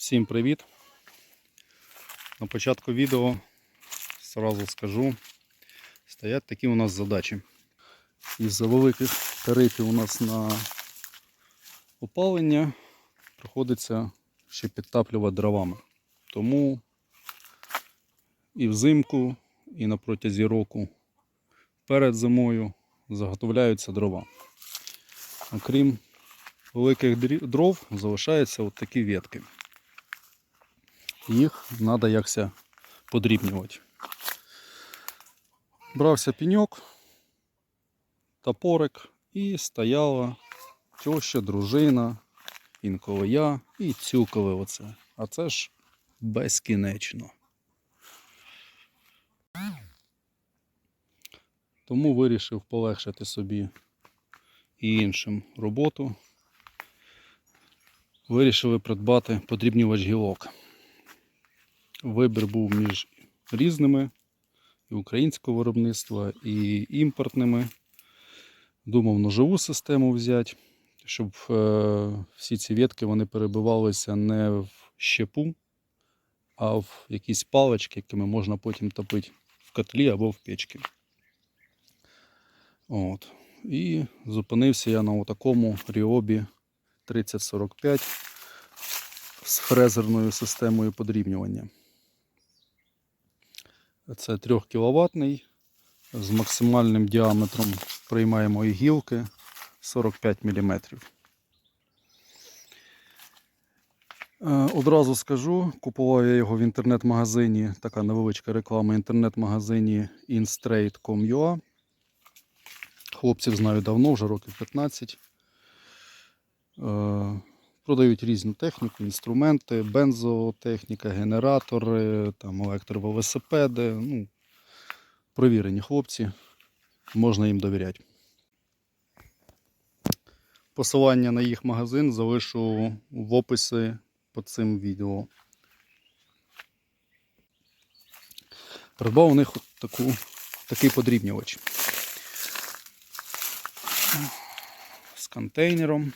Всім привіт! На початку відео сразу скажу, стоять такі у нас задачі. Із-за великих тарифів у нас на опалення приходиться ще підтаплювати дровами. Тому і взимку, і на протязі року перед зимою заготовляються дрова. Окрім великих дров залишаються от такі ветки. Їх треба якся подрібнювати. Брався пеньок, топорик і стояла теща, дружина, інколи я і цюкали оце. А це ж безкінечно. Тому вирішив полегшити собі і іншим роботу. Вирішили придбати подрібнювач гілок. Вибір був між різними і українського виробництва, і імпортними. Думав ножову систему взяти, щоб е, всі ці ветки вони перебивалися не в щепу, а в якісь палички, якими можна потім топити в котлі або в печці. От. І зупинився я на такому Ріобі 3045 з фрезерною системою подрібнювання. Це 3 кВт з максимальним діаметром приймаємої гілки 45 мм. Одразу скажу, купував я його в інтернет-магазині, така невеличка реклама інтернет-магазині instrade.com.ua. Хлопців знаю давно, вже років 15. Продають різну техніку, інструменти, бензотехніка, генератори, там електровелосипеди. Ну, провірені хлопці, можна їм довіряти. Посилання на їх магазин залишу в описі під цим відео. Придбав у них от таку, такий подрібнювач з контейнером.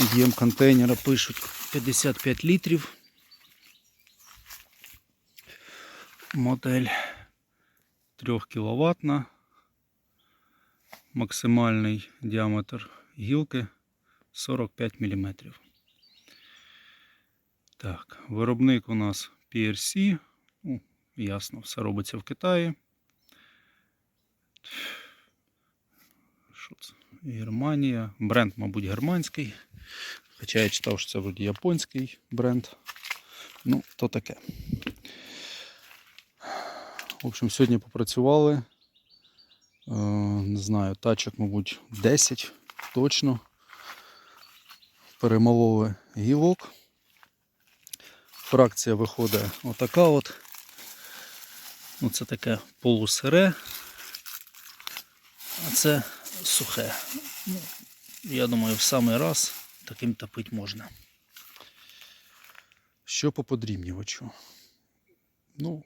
Об'єм контейнера пишуть 55 літрів. Модель 3 кВт. Максимальний діаметр гілки 45 мм. Так, виробник у нас PRC. Ну, ясно, все робиться в Китаї. Що це? Германія. Бренд, мабуть, германський. Хоча я читав, що це вроді японський бренд. Ну, то таке. В общем, сьогодні попрацювали. Е, не знаю, тачок, мабуть, 10 точно. Перемололи гілок. Фракція виходить отака от. Ну, це таке полусире. А це сухе. Ну, я думаю, в самий раз таким топити можна. Що по подрібнювачу? Ну,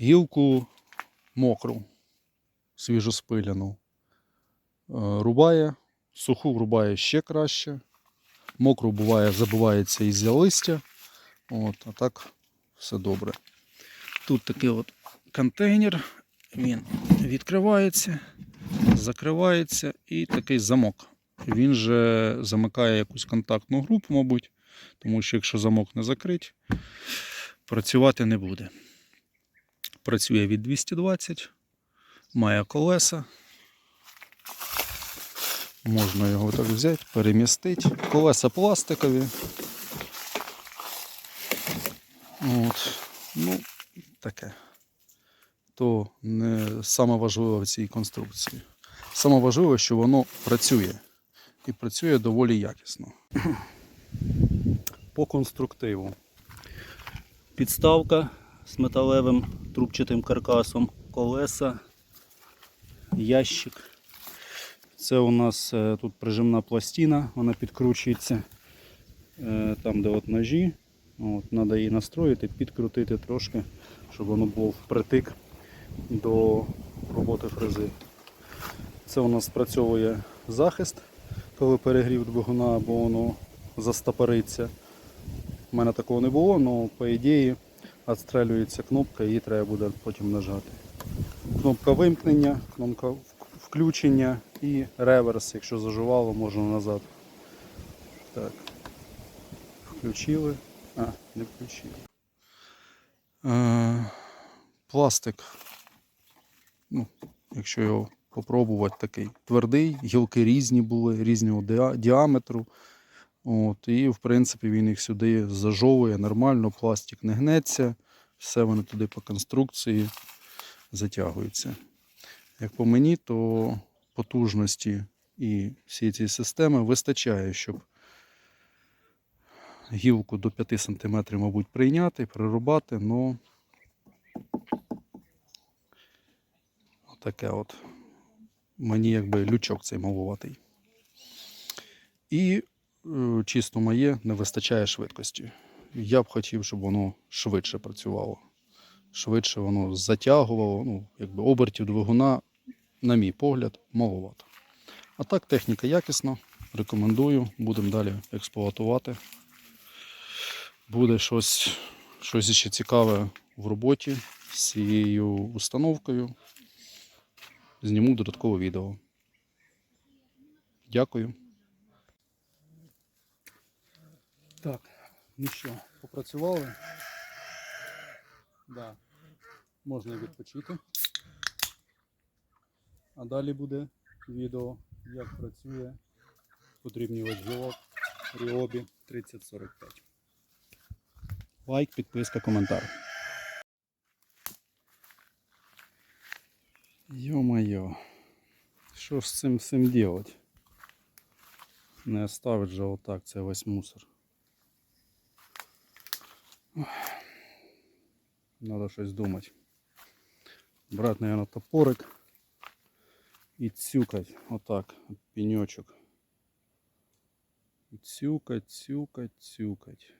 гілку мокру, свіжоспиляну. е, Рубає, суху рубає ще краще. Мокру буває, забивається із-за листя. От, а так все добре. Тут такий от контейнер, він відкривається, закривається і такий замок. Він же замикає якусь контактну групу, мабуть, тому що якщо замок не закрить, працювати не буде. Працює від 220, має колеса. Можна його так взяти, перемістити. Колеса пластикові. От. Ну, таке. То не саме важливе в цій конструкції. Саме важливе, що воно працює. І працює доволі якісно. По конструктиву. Підставка з металевим трубчатим каркасом, колеса, ящик. Це у нас е, тут прижимна пластина, вона підкручується е, там, де от ножі. От, Треба її настроїти, підкрутити трошки, щоб воно було впритик до роботи фрези. Це у нас спрацьовує захист, коли перегрів двигуна або воно застопориться. У мене такого не було, але по ідеї відстрелюється кнопка, її треба буде потім нажати. Кнопка вимкнення, кнопка включення і реверс, якщо заживало, можна назад. Так. Включили. А, не включили. Е, пластик. Ну, якщо його попробувати, такий твердий, гілки різні були, різного діаметру. От, і, в принципі, він їх сюди зажовує нормально, пластик не гнеться, все вони туди по конструкції затягуються. Як по мені, то потужності і всі ці системи вистачає, щоб гілку до 5 см, мабуть, прийняти, прирубати, але таке от мені якби лючок цей малуватий. І е, чисто моє не вистачає швидкості. Я б хотів, щоб воно швидше працювало. Швидше воно затягувало, ну, якби обертів двигуна, на мій погляд, маловато. А так, техніка якісна, рекомендую, будемо далі експлуатувати. Буде щось, щось ще цікаве в роботі з цією установкою. Зніму додаткове відео. Дякую. Так, ну що, попрацювали? Да. Можна відпочити. А далі буде відео, як працює подрібнювач гілок Ryobi 3045. Лайк, підписка, коментар. Ё-моё, що ж з цим всім делать? Не оставить же отак це весь мусор. Ох. Надо щось думати. Брати, наверное, топорик і цюкать отак, от пеньочок. І цюкать, цюкать, цюкать.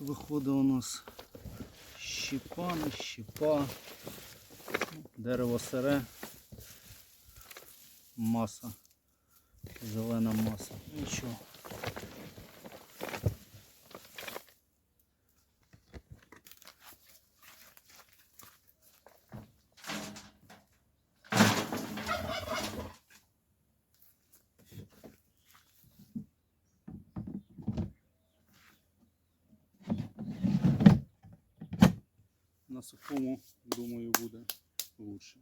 От виходить у нас щіпа на щіпа, дерево сире, маса, зелена маса. Нічого. На сухому, думаю, буде лучше.